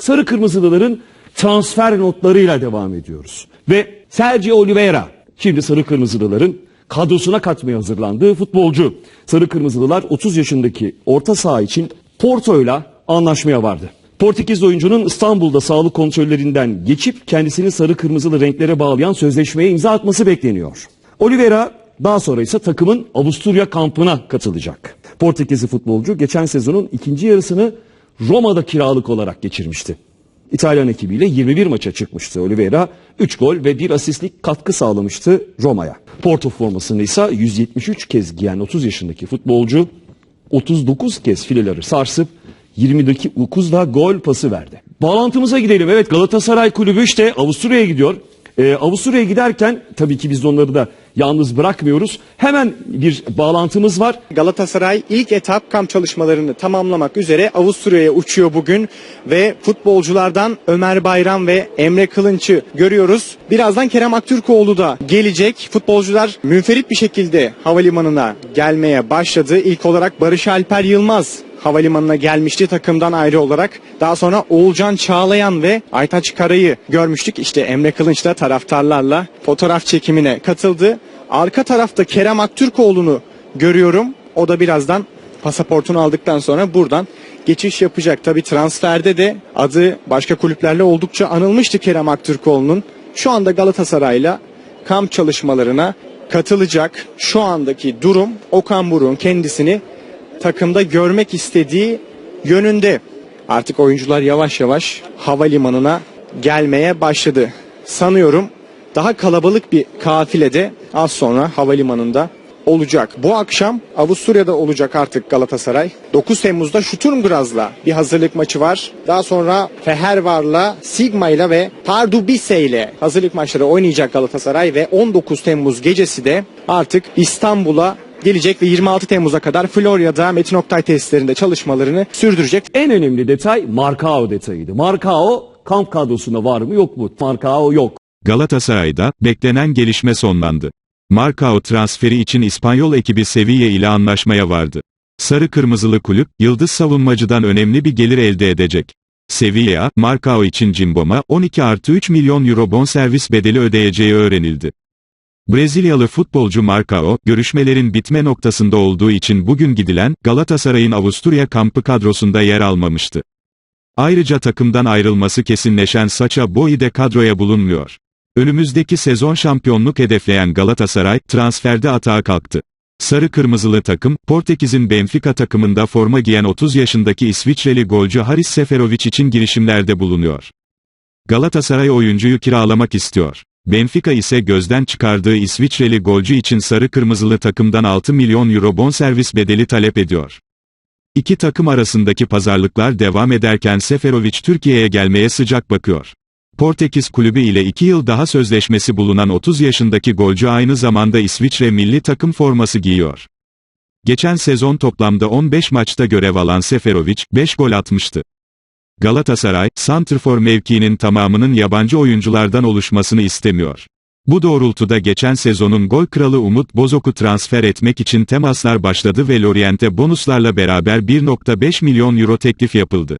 Sarı Kırmızılıların transfer notlarıyla devam ediyoruz. Ve Sergio Oliveira şimdi Sarı Kırmızılıların kadrosuna katmaya hazırlandığı futbolcu. Sarı Kırmızılılar 30 yaşındaki orta saha için Porto'yla anlaşmaya vardı. Portekiz oyuncunun İstanbul'da sağlık kontrollerinden geçip kendisini sarı kırmızılı renklere bağlayan sözleşmeye imza atması bekleniyor. Oliveira daha sonra ise takımın Avusturya kampına katılacak. Portekizli futbolcu geçen sezonun ikinci yarısını Roma'da kiralık olarak geçirmişti. İtalyan ekibiyle 21 maça çıkmıştı Oliveira. 3 gol ve 1 asistlik katkı sağlamıştı Roma'ya. Porto formasını ise 173 kez giyen 30 yaşındaki futbolcu 39 kez fileleri sarsıp 29'da gol pası verdi. Bağlantımıza gidelim. Evet Galatasaray Kulübü işte Avusturya'ya gidiyor. Ee, Avusturya'ya giderken tabii ki biz onları da yalnız bırakmıyoruz. Hemen bir bağlantımız var. Galatasaray ilk etap kamp çalışmalarını tamamlamak üzere Avusturya'ya uçuyor bugün ve futbolculardan Ömer Bayram ve Emre Kılınç'ı görüyoruz. Birazdan Kerem Aktürkoğlu da gelecek. Futbolcular münferit bir şekilde havalimanına gelmeye başladı. İlk olarak Barış Alper Yılmaz havalimanına gelmişti takımdan ayrı olarak. Daha sonra Oğulcan Çağlayan ve Aytaç Kara'yı görmüştük. İşte Emre Kılınç da taraftarlarla fotoğraf çekimine katıldı. Arka tarafta Kerem Aktürkoğlu'nu görüyorum. O da birazdan pasaportunu aldıktan sonra buradan geçiş yapacak. Tabi transferde de adı başka kulüplerle oldukça anılmıştı Kerem Aktürkoğlu'nun. Şu anda Galatasaray'la kamp çalışmalarına katılacak. Şu andaki durum Okan Buruk'un kendisini takımda görmek istediği yönünde. Artık oyuncular yavaş yavaş havalimanına gelmeye başladı. Sanıyorum daha kalabalık bir kafilede az sonra havalimanında olacak. Bu akşam Avusturya'da olacak artık Galatasaray. 9 Temmuz'da Sturm Graz'la bir hazırlık maçı var. Daha sonra Fehervar'la, Sigma'yla ve Pardubice ile hazırlık maçları oynayacak Galatasaray ve 19 Temmuz gecesi de artık İstanbul'a gelecek ve 26 Temmuz'a kadar Florya'da Metin Oktay tesislerinde çalışmalarını sürdürecek. En önemli detay Markao detayıydı. Markao kamp kadrosunda var mı yok mu? Markao yok. Galatasaray'da beklenen gelişme sonlandı. Marcao transferi için İspanyol ekibi Sevilla ile anlaşmaya vardı. Sarı Kırmızılı kulüp, yıldız savunmacıdan önemli bir gelir elde edecek. Sevilla, Marcao için Cimbom'a 12 artı 3 milyon euro bonservis bedeli ödeyeceği öğrenildi. Brezilyalı futbolcu Marcao, görüşmelerin bitme noktasında olduğu için bugün gidilen, Galatasaray'ın Avusturya kampı kadrosunda yer almamıştı. Ayrıca takımdan ayrılması kesinleşen Sacha Boey de kadroya bulunmuyor. Önümüzdeki sezon şampiyonluk hedefleyen Galatasaray, transferde atağa kalktı. Sarı kırmızılı takım, Portekiz'in Benfica takımında forma giyen 30 yaşındaki İsviçreli golcü Haris Seferovic için girişimlerde bulunuyor. Galatasaray oyuncuyu kiralamak istiyor. Benfica ise gözden çıkardığı İsviçreli golcü için sarı kırmızılı takımdan 6 milyon euro bonservis bedeli talep ediyor. İki takım arasındaki pazarlıklar devam ederken Seferovic Türkiye'ye gelmeye sıcak bakıyor. Portekiz kulübü ile 2 yıl daha sözleşmesi bulunan 30 yaşındaki golcü aynı zamanda İsviçre milli takım forması giyiyor. Geçen sezon toplamda 15 maçta görev alan Seferovic, 5 gol atmıştı. Galatasaray, santrfor mevkiinin tamamının yabancı oyunculardan oluşmasını istemiyor. Bu doğrultuda geçen sezonun gol kralı Umut Bozok'u transfer etmek için temaslar başladı ve Lorient'e bonuslarla beraber 1.5 milyon euro teklif yapıldı.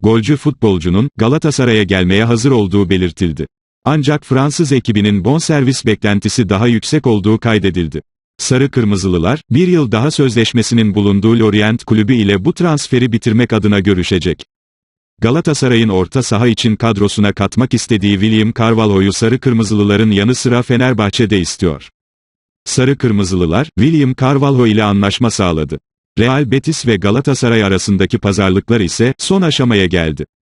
Golcü futbolcunun, Galatasaray'a gelmeye hazır olduğu belirtildi. Ancak Fransız ekibinin bonservis beklentisi daha yüksek olduğu kaydedildi. Sarı Kırmızılılar, bir yıl daha sözleşmesinin bulunduğu Lorient kulübü ile bu transferi bitirmek adına görüşecek. Galatasaray'ın orta saha için kadrosuna katmak istediği William Carvalho'yu Sarı Kırmızılıların yanı sıra Fenerbahçe'de istiyor. Sarı Kırmızılılar, William Carvalho ile anlaşma sağladı. Real Betis ve Galatasaray arasındaki pazarlıklar ise son aşamaya geldi.